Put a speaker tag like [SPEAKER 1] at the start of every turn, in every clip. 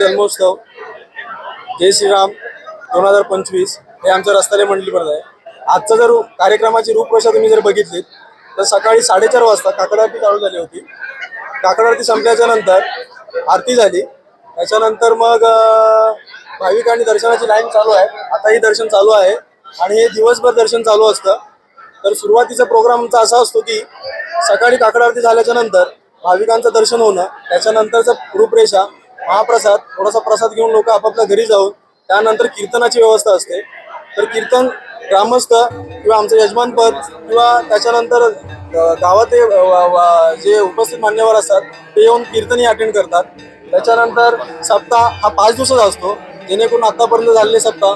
[SPEAKER 1] जन्मोत्सव. जय श्रीराम दोन हजार पंचवीस. हे आमच्या रस्त्याने मंडळीमध्ये आहे. आजचा जर कार्यक्रमाची रूपरेषा तुम्ही जर बघितलीत तर सकाळी साडेचार वाजता काकड आरती चालू झाली होती. काकड आरती संपल्याच्या नंतर आरती झाली. त्याच्यानंतर मग भाविकांनी दर्शनाची लाईन चालू आहे. आताही दर्शन चालू आहे. आणि हे दिवसभर दर्शन चालू असतं. तर सुरुवातीचा प्रोग्राम आमचा असा असतो की सकाळी काकड आरती झाल्याच्यानंतर भाविकांचं दर्शन होणं त्याच्यानंतरचं रूपरेषा महाप्रसाद थोडासा प्रसाद घेऊन लोक आपापल्या घरी जाऊन त्यानंतर कीर्तनाची व्यवस्था असते. तर कीर्तन ग्रामस्थ किंवा आमचं यजमानपद किंवा त्याच्यानंतर गावात जे उपस्थित मान्यवर असतात ते येऊन कीर्तनही अटेंड करतात. त्याच्यानंतर सप्ताह हा पाच दिवसाचा असतो जेणेकरून आतापर्यंत झालेले सप्ताह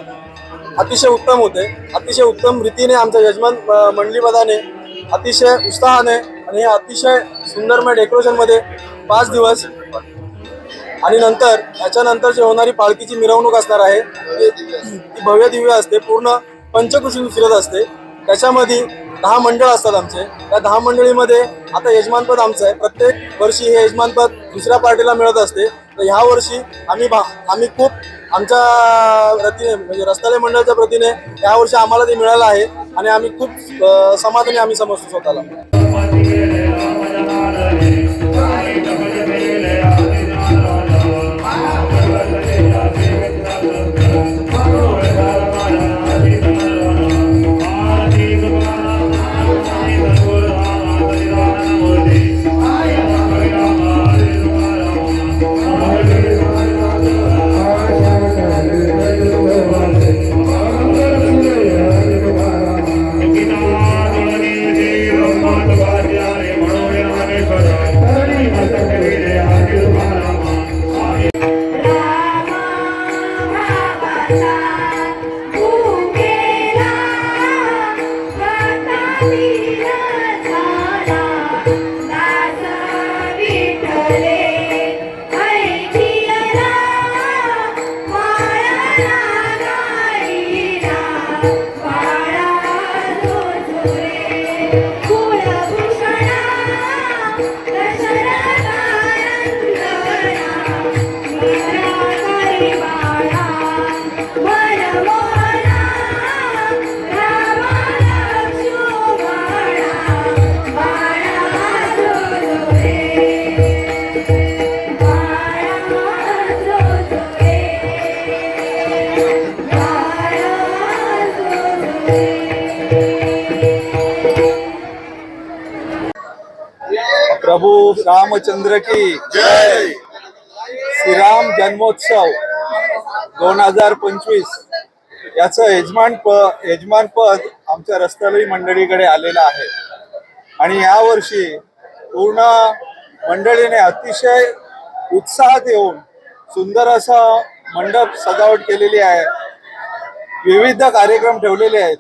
[SPEAKER 1] अतिशय उत्तम होते. अतिशय उत्तम रीतीने आमच्या यजमान मंडलीपदाने अतिशय उत्साहाने आणि हे अतिशय सुंदरमय डेकोरेशनमध्ये पाच दिवस आणि नंतर त्याच्यानंतर जी होणारी पालखीची मिरवणूक असणार आहे ती भव्य दिव्य असते पूर्ण पंचकृषी फिरत असते. त्याच्यामध्ये दहा मंडळ असतात आमचे. त्या दहा मंडळीमध्ये आता यजमानपद आमचं आहे. प्रत्येक वर्षी हे यजमानपद दुसऱ्या पार्टीला मिळत असते. तर ह्या वर्षी आम्ही भा आम्ही खूप आमच्या प्रतीने म्हणजे रस्ताले मंडळाच्या प्रतीने यावर्षी आम्हाला ते मिळालं आहे. आणि आम्ही खूप समाधानी आम्ही समजतो स्वतःला.
[SPEAKER 2] प्रभू रामचंद्र की जय। श्रीराम जन्मोत्सव दोन हजार पंचवीस. याचं यजमान प यजमानपद आमच्या रस्त्यालयी मंडळीकडे आलेलं आहे. आणि यावर्षी पूर्ण मंडळीने अतिशय उत्साहात येऊन सुंदर असं मंडप सजावट केलेली आहे. विविध कार्यक्रम ठेवलेले आहेत.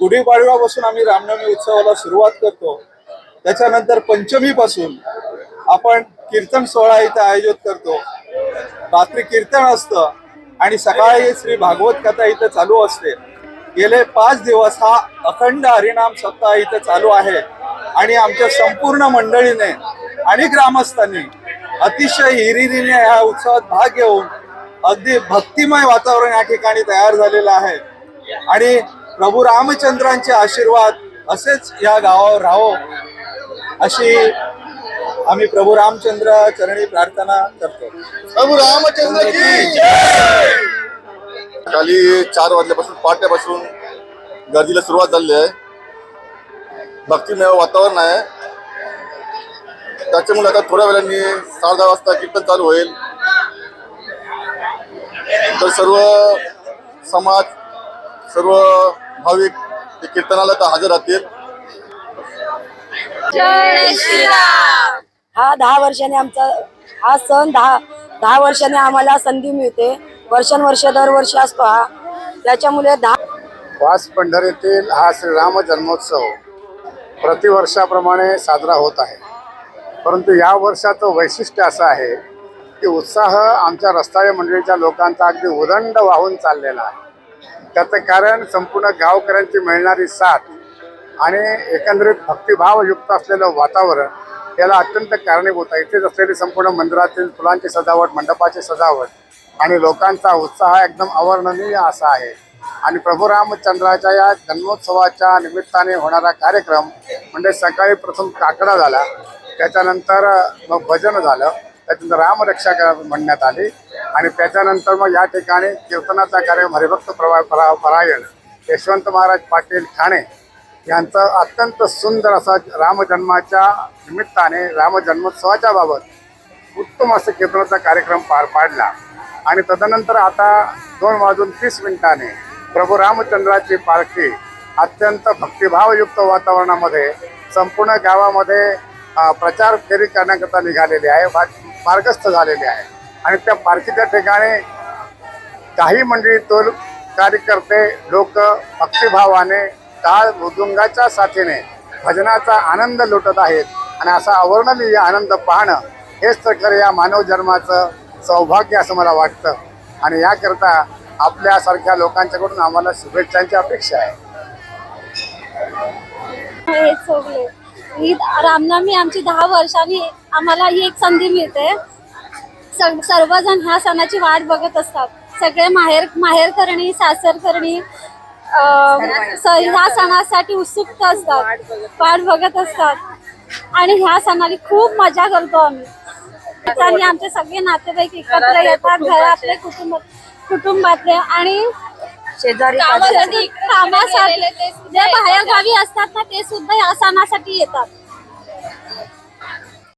[SPEAKER 2] गुढीपाडव्यापासून आम्ही रामनवमी उत्सवाला सुरुवात करतो. त्याच्यानंतर पंचमीपासून आपण कीर्तन सोहळा इथं आयोजित करतो. रात्री कीर्तन असतं आणि सकाळी श्री भागवत कथा इथं चालू असते. गेले पाच दिवस हा अखंड हरिनाम सप्ताह इथं चालू आहे आणि आमच्या संपूर्ण मंडळीने आणि ग्रामस्थांनी अतिशय हिरिरीने ह्या उत्सवात भाग घेऊन अगदी भक्तिमय वातावरण या ठिकाणी तयार झालेलं आहे. आणि प्रभू रामचंद्रांचे आशीर्वाद असेच या गावावर राहो. अशी आम्ही प्रभू रामचंद्र चरणी प्रार्थना करतो.
[SPEAKER 3] प्रभू रामचंद्र की जय! खाली चार वाजल्यापासून पाट्यापासून गर्दीला सुरुवात झाली आहे. भक्तिमय वातावरण आहे. त्याच्यामुळे आता थोड्या वेळाने साडे दहा वाजता कीर्तन चालू होईल. तर सर्व समाज सर्व भाविक ते कीर्तनाला तर हजर राहतील.
[SPEAKER 4] जय श्रीराम.
[SPEAKER 5] हा दहा वर्षाने आमचा हा सण दहा दहा वर्षाने आम्हाला संधी मिळते. वर्षानुवर्ष दरवर्षी असतो हा. त्याच्यामुळे दहा
[SPEAKER 6] वास पंढरीतील हा श्रीराम जन्मोत्सव प्रतिवर्षाप्रमाणे साजरा होत आहे. परंतु या वर्षाचं वैशिष्ट्य असं आहे की उत्साह आमच्या रस्ताळे मंडळीच्या लोकांचा अगदी उदंड वाहून चाललेला आहे. त्याचं कारण संपूर्ण गावकऱ्यांची मिळणारी साथ आणि एकंदरीत भक्तिभावयुक्त असलेलं वातावरण याला अत्यंत कारणीभूत आहे. इथेच असलेली संपूर्ण मंदिरातील फुलांची सजावट मंडपाची सजावट आणि लोकांचा उत्साह एकदम अवर्णनीय असा आहे. आणि प्रभू रामचंद्राच्या या जन्मोत्सवाच्या निमित्ताने होणारा कार्यक्रम म्हणजे सकाळी प्रथम काकडा झाला त्याच्यानंतर मग भजन झालं त्याच्यानंतर रामरक्षा म्हणण्यात आली आणि त्याच्यानंतर मग या ठिकाणी कीर्तनाचा कार्यक्रम हरिभक्त प्रवा परा परायण यशवंत महाराज पाटील ठाणे यांचा अत्यंत सुंदर असा रामजन्माच्या निमित्ताने रामजन्मोत्सवाच्या बाबत उत्तम असं कीर्तनाचा कार्यक्रम पार पाडला. आणि तदनंतर आता दोन वाजून तीस मिनिटाने प्रभू रामचंद्राची पालखी अत्यंत भक्तिभावयुक्त वातावरणामध्ये संपूर्ण गावामध्ये प्रचार फेरी करण्याकरता निघालेली आहे मार्गस्थ झालेली आहे. आणि त्या पालखीच्या ठिकाणी काही मंडळीतून कार्यकर्ते लोक भक्तिभावाने टाळ मृदुंगाच्या साथीने भजनाचा आनंद लुटत आहेत. आणि असा अवर्णनीय आनंद पाहणं हेच तर खरं या मानव जन्माचं सौभाग्य असं मला वाटतं. आणि याकरता आपल्यासारख्या लोकांच्याकडून आम्हाला शुभेच्छांची अपेक्षा आहे.
[SPEAKER 7] हे सोडले ही रामनवमी आमची दहा वर्षांनी आम्हाला ही एक संधी मिळते. सर्वजण ह्या सणाची वाट बघत असतात. सगळे माहेर माहेर करणी सासर करणी ह्या सणासाठी उत्सुक असतात. वाट बघत असतात. आणि ह्या सणाला खूप मजा करतो आम्ही. आणि आमचे सगळे नातेवाईक एकत्र येतात घरातले कुटुंब कुटुंबातले. आणि
[SPEAKER 5] शेजारी
[SPEAKER 7] कामासाठी कामासाठी जे बाहेर गावी असतात ना ते सुद्धा या सणासाठी येतात.